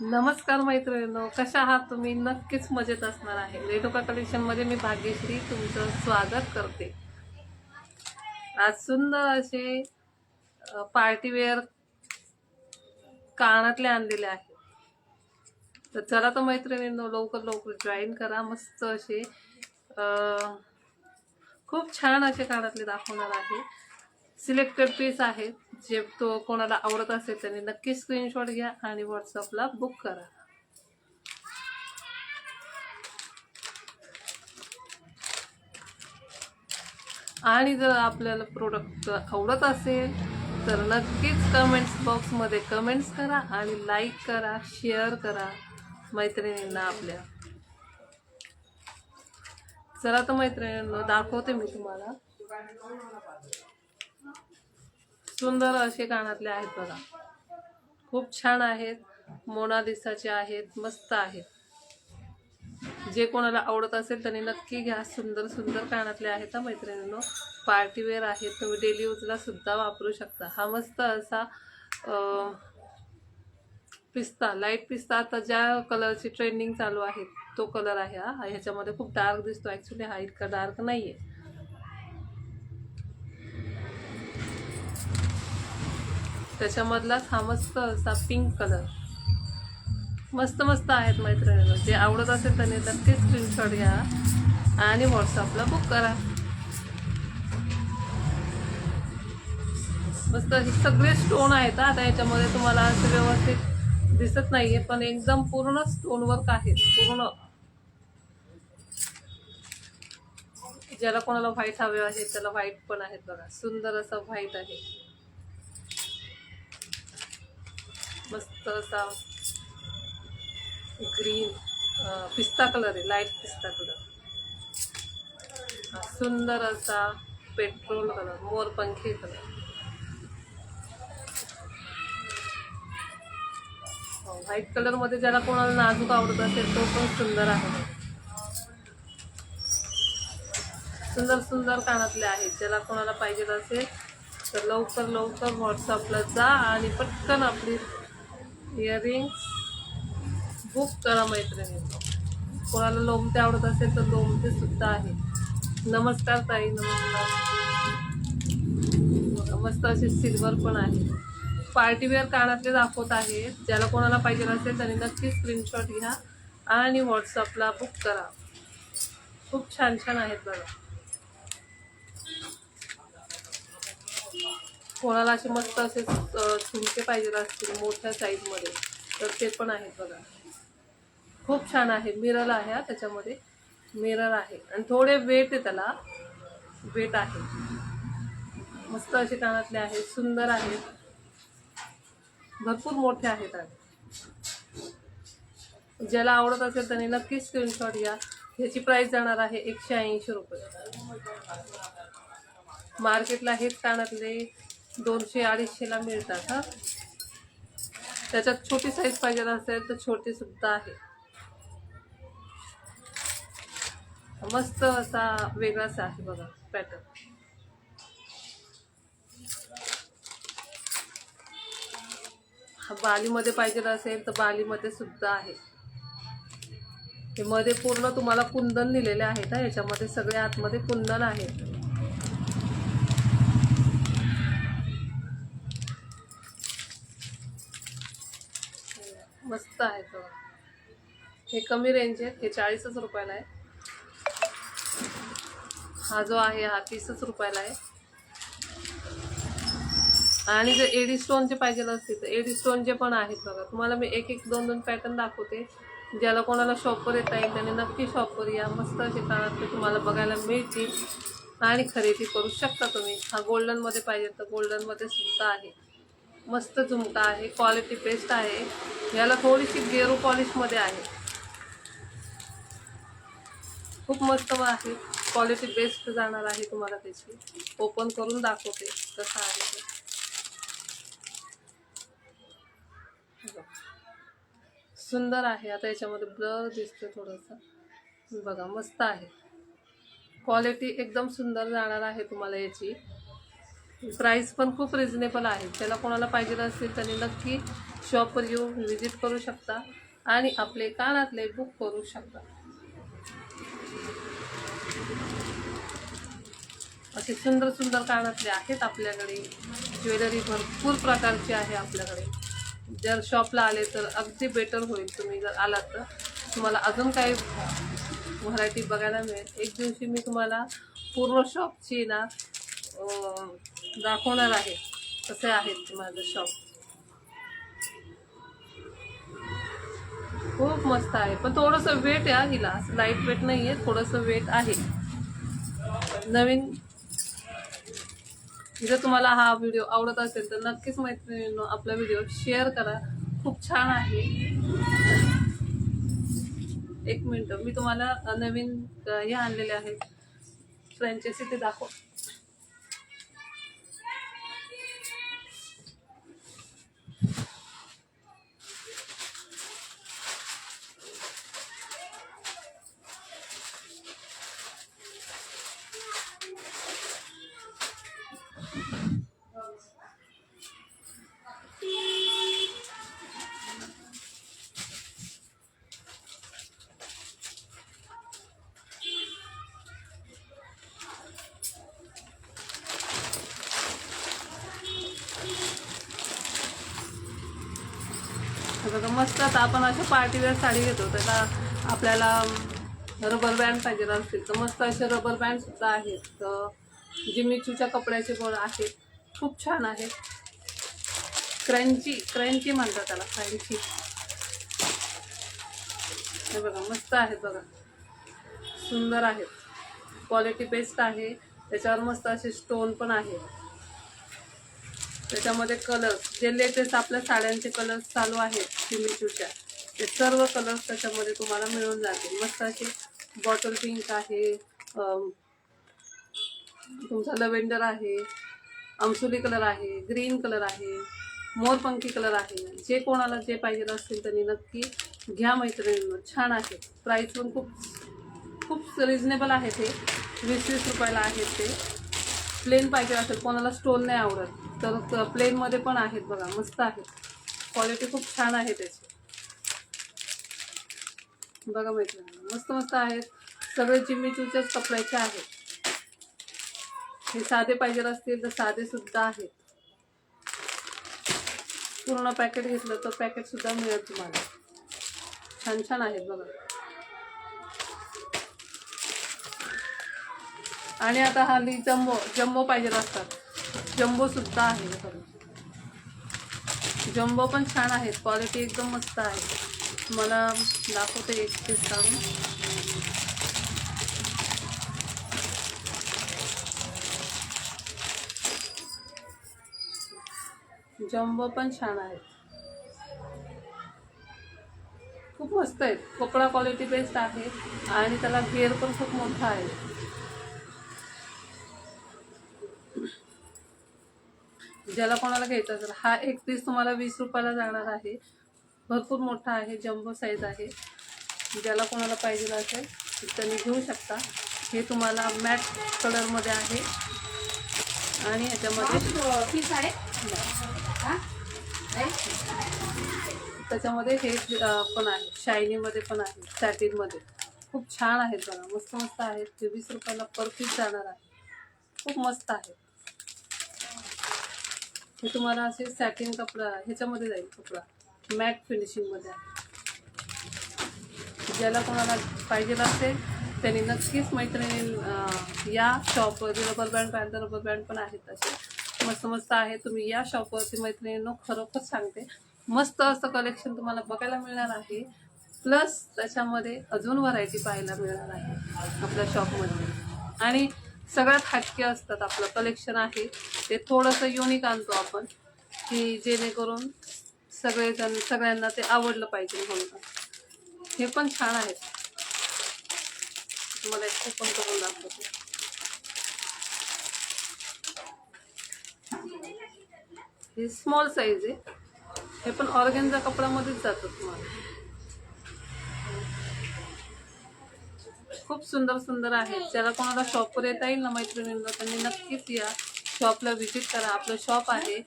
नमस्कार मैत्रिणींनो कशा आहात तुम्ही? नक्कीच मजेत असणार आहे. रेणुका कलेक्शनमध्ये मी भाग्यश्री तुमचं स्वागत करते. आज सुंदर असे पार्टीवेअर कानातले आणलेले आहे. तर चला तर मैत्रिणींनो लवकर लवकर जॉईन करा. मस्त असे खूप छान असे कानातले दाखवणार आहे. सिलेक्टेड पीस आहेत. जे तो कोणाला आवडत असेल त्यांनी नक्की स्क्रीनशॉट घ्या आणि व्हॉट्सअपला बुक करा. आणि जर आपल्याला प्रोडक्ट आवडत असेल तर नक्कीच कमेंट्स बॉक्समध्ये कमेंट्स करा आणि लाईक करा शेअर करा मैत्रिणींना आपल्या. चला तर मैत्रिणींना दाखवते मी तुम्हाला. सुंदर असे कानातले आहेत बघा. खूप छान आहेत. मोनालिसाचे आहेत. मस्त आहेत. जे कोणाला आवडत असेल त्यांनी नक्की घ्या. सुंदर सुंदर कानातले आहेत हा मैत्रिणींनो. पार्टीवेअर आहेत. तुम्ही डेली यूजला सुद्धा वापरू शकता. हा मस्त असा पिस्ता लाइट पिस्ता. आता ज्या कलरची ट्रेंडिंग चालू आहे तो कलर आहे हा. हा ह्याच्यामध्ये खूप डार्क दिसतो. ॲक्च्युली हा इतका डार्क नाही आहे त्याच्यामधलाच हा मस्त असा पिंक कलर मस्त मस्त आहेत मैत्रिणींनो. जे आवडत असेल त्यांनी ते स्क्रीनशॉट घ्या आणि व्हॉट्सअपला बुक करा. मस्त हे सगळे स्टोन आहेत आता याच्यामध्ये तुम्हाला असं व्यवस्थित दिसत नाहीये पण एकदम पूर्ण स्टोन वर्क आहे. पूर्ण. ज्याला कोणाला व्हाईट हवे आहे त्याला व्हाईट पण आहेत बघा. सुंदर असं व्हाईट आहे. मस्त असा ग्रीन पिस्ता कलर आहे लाइट पिस्ता कलर सुंदर असा पेट्रोल कलर मोरपंखी कलर व्हाईट कलरमध्ये ज्याला कोणाला नाजूक आवडत असेल तो पण सुंदर आहे. सुंदर सुंदर कानातले आहेत. ज्याला कोणाला पाहिजे असेल तर लवकर लवकर व्हॉट्सअपला जा आणि पटकन आपली इयरिंग्स बुक करा मैत्रिणींनो. कोणाला लोमते आवडत असेल तर लोमते सुद्धा आहे. नमस्कार ताई नमस्कार. मस्त असे सिल्वर पण आहे. पार्टीवेअर कानातले दाखवत आहेत ज्याला कोणाला पाहिजे असेल त्यांनी नक्की स्क्रीनशॉट घ्या आणि व्हॉट्सअपला बुक करा. खूप छान छान आहेत बघा. कोणाला असे मस्त असे चुमके झुमके पाहिजे असतील मोठ्या साईजमध्ये तर ते पण आहेत बघा. खूप छान आहे. मिरर आहे हा त्याच्यामध्ये. मिरर आहे. आणि थोडे वेट आहे त्याला. वेट आहे. मस्त असे कानातले आहेत. सुंदर आहेत. भरपूर मोठे आहेत आणि. ज्याला आवडत असेल त्यांनी नक्कीच स्क्रीनशॉट घ्या ह्याची प्राइस जाणार आहे एकशे ऐंशी रुपये. मार्केटला हेच कानातले दोनशे अडीचशेला मिळतात हां. त्याच्यात छोटी साईज पाहिजे असेल तर छोटी सुद्धा आहे. मस्त असा वेगळाच आहे बघा पॅटर्न हा बालीमध्ये पाहिजे असेल तर बालीमध्ये सुद्धा आहे. हे मध्ये पूर्ण तुम्हाला कुंदन दिलेले आहेत हा. याच्यामध्ये सगळे आतमध्ये कुंदन आहेत. मस्त आहे तो. हे कमी रेंज आहे हे चाळीसच रुपयाला आहे. हा जो आहे हा तीसच रुपयाला आहे. आणि जर एडी स्टोनचे पाहिजे असतील तर एडी स्टोनचे पण आहेत बघा तुम्हाला मी एक एक दोन दोन पॅटर्न दाखवते. ज्याला कोणाला शॉपवर येता येईल त्याने नक्की शॉपवर या. मस्त असे कानातले तुम्हाला बघायला मिळतील आणि खरेदी करू शकता तुम्ही. हा गोल्डनमध्ये पाहिजे तर गोल्डनमध्ये सुद्धा आहे. मस्त झुमका आहे क्वालिटी बेस्ट आहे. याला थोडीशी गेरू पॉलिशमध्ये आहे. खूप मस्त आहे. क्वालिटी बेस्ट जाणार आहे तुम्हाला त्याची. ओपन करून दाखवते कसं आहे ते. सुंदर आहे. आता याच्यामध्ये ब्लर दिसतं थोडंसं. बघा मस्त आहे. क्वालिटी एकदम सुंदर जाणार आहे तुम्हाला याची. प्राईस पण खूप रिजनेबल आहे. त्याला कोणाला पाहिजे असेल त्यांनी नक्की शॉपवर येऊन व्हिजिट करू शकता आणि आपले कानातले बुक करू शकता. असे सुंदर सुंदर कानातले आहेत आपल्याकडे. ज्वेलरी भरपूर प्रकारची आहे आपल्याकडे. जर शॉपला आले तर अगदी बेटर होईल. तुम्ही जर आलात तर तुम्हाला अजून काही व्हरायटी बघायला मिळेल. एक दिवशी मी तुम्हाला पूर्ण शॉपची ना दाखवणार आहे. कसे आहेत माझं शॉप खूप मस्त आहे. पण थोडंसं वेट आहे हिला. असं लाइट वेट नाही आहे थोडंसं वेट आहे. नवीन जर तुम्हाला हा व्हिडिओ आवडत असेल तर नक्कीच मैत्रिणींनो आपला व्हिडिओ शेअर करा. खूप छान आहे. एक मिनिट. मी तुम्हाला नवीन हे आणलेले आहेत. फ्रँचायसी ते दाखव. बघा मस्त आता आपण अशा पार्टीवेअर साडी घेतो त्याला आपल्याला रबर बँड पाहिजे असतील. तर मस्त असे रबर बँड सुद्धा आहेत. तर जिमिचूच्या कपड्याचे पण आहेत. खूप छान आहेत. क्रंची क्रंची म्हणतात त्याला क्रंची हे बघा मस्त आहेत बघा. सुंदर आहेत. क्वालिटी बेस्ट आहे. त्याच्यावर मस्त असे स्टोन पण आहेत. त्याच्यामध्ये कलर्स जे लेटेस्ट आपल्या साड्यांचे कलर्स चालू आहेत सिमिचूच्या ते सर्व कलर्स त्याच्यामध्ये तुम्हाला मिळून जातील. मस्त असे बॉटल पिंक आहे तुमचा लव्हेंडर आहे अमसुली कलर आहे ग्रीन कलर आहे मोरपंखी कलर आहे. जे कोणाला जे पाहिजे असतील त्यांनी नक्की घ्या मैत्रिणींवर छान आहे. प्राईस पण खूप खूप रिजनेबल आहे ते. वीस वीस रुपयाला आहेत ते. प्लेन पाहिजे असेल कोणाला स्टोन नाही आवडत. तर प्लेनमध्ये पण आहेत बघा मस्त आहेत. क्वालिटी खूप छान आहे त्याची. बघा मैत्रिणी मस्त मस्त आहेत. सगळे चिम्मीचूच्याच कपड्याचे आहेत. हे साधे पाहिजे असतील तर साधे सुद्धा आहेत. पूर्ण पॅकेट घेतलं तर पॅकेट सुद्धा मिळेल तुम्हाला. छान छान आहेत बघा. आणि आता हल्ली जम्बो जम्बो पाहिजे असतात. जम्बो सुद्धा आहे. बघा. जम्बो पण छान आहेत. क्वालिटी एकदम मस्त आहे. मला दाखवते एक पीस काढून जम्बो पण छान आहेत. खूप मस्त आहेत. कपडा क्वालिटी बेस्ट आहे. आणि त्याला घेर पण खूप मोठा आहे. ज्याला कोणाला घ्यायचं असेल हा एक पीस तुम्हाला वीस रुपयाला जाणार आहे. भरपूर मोठा आहे जम्बो साईज आहे. ज्याला कोणाला पाहिजे असेल त्यांनी घेऊ शकता. हे तुम्हाला मॅट कलरमध्ये आहे. आणि याच्यामध्ये साडे हा त्याच्यामध्ये हे पण आहे. शायनीमध्ये पण आहे. सॅटिनमध्ये खूप छान आहेत बघा. मस्त मस्त आहेत. ते वीस रुपयाला पर पीस जाणार आहे. खूप मस्त आहे. हे तुम्हाला असे सॅटिन कपडा ह्याच्यामध्ये जाईल कपडा. मॅट फिनिशिंगमध्ये आहे ज्याला कोणाला पाहिजे असेल त्यांनी नक्कीच मैत्रिणी या शॉपवरती रबर बँड तर रबर बँड पण आहेत असे मस्त मस्त आहे. तुम्ही या शॉपवरती मैत्रिणींनो खरोखर सांगते. मस्त असं कलेक्शन तुम्हाला बघायला मिळणार आहे. प्लस त्याच्यामध्ये अजून व्हरायटी पाहायला मिळणार आहे आपल्या शॉपमध्ये आणि सगळ्यात हटके असतात आपलं कलेक्शन आहे. ते थोडंसं युनिक आणतो आपण की जेणेकरून सगळेजण सगळ्यांना ते आवडलं पाहिजे म्हणून. हे पण छान आहेत तुम्हाला एक ओपन करून दाखवते. हे स्मॉल साईज आहे. हे पण ऑर्गेनचा कपड्यामध्येच जातं तुम्हाला. सुंदर सुंदर आहेत ज्याला कोणाला शॉपवर येता येईल ना मैत्रिणींना त्यांनी नक्कीच या शॉपला व्हिजिट करा. आपलं शॉप आहे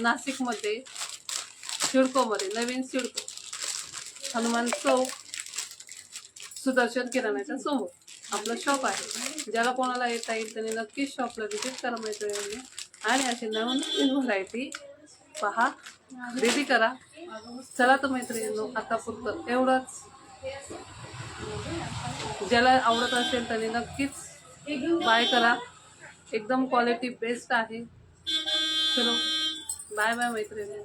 नाशिकमध्ये सिडकोमध्ये नवीन सिडको. हनुमान चौक. सुदर्शन किराण्याच्या समोर आपलं शॉप आहे. ज्याला कोणाला येता येईल त्यांनी नक्कीच शॉपला व्हिजिट करा मैत्रिणी आणि अशी नवीन व्हरायटी पहा. खरेदी करा. चला तर मैत्रिणी आता पुरतं एवढंच. ज्याला आवडत असेल त्याने नक्कीच बाय करा. एकदम क्वालिटी बेस्ट आहे. चलो बाय बाय मैत्रिणी.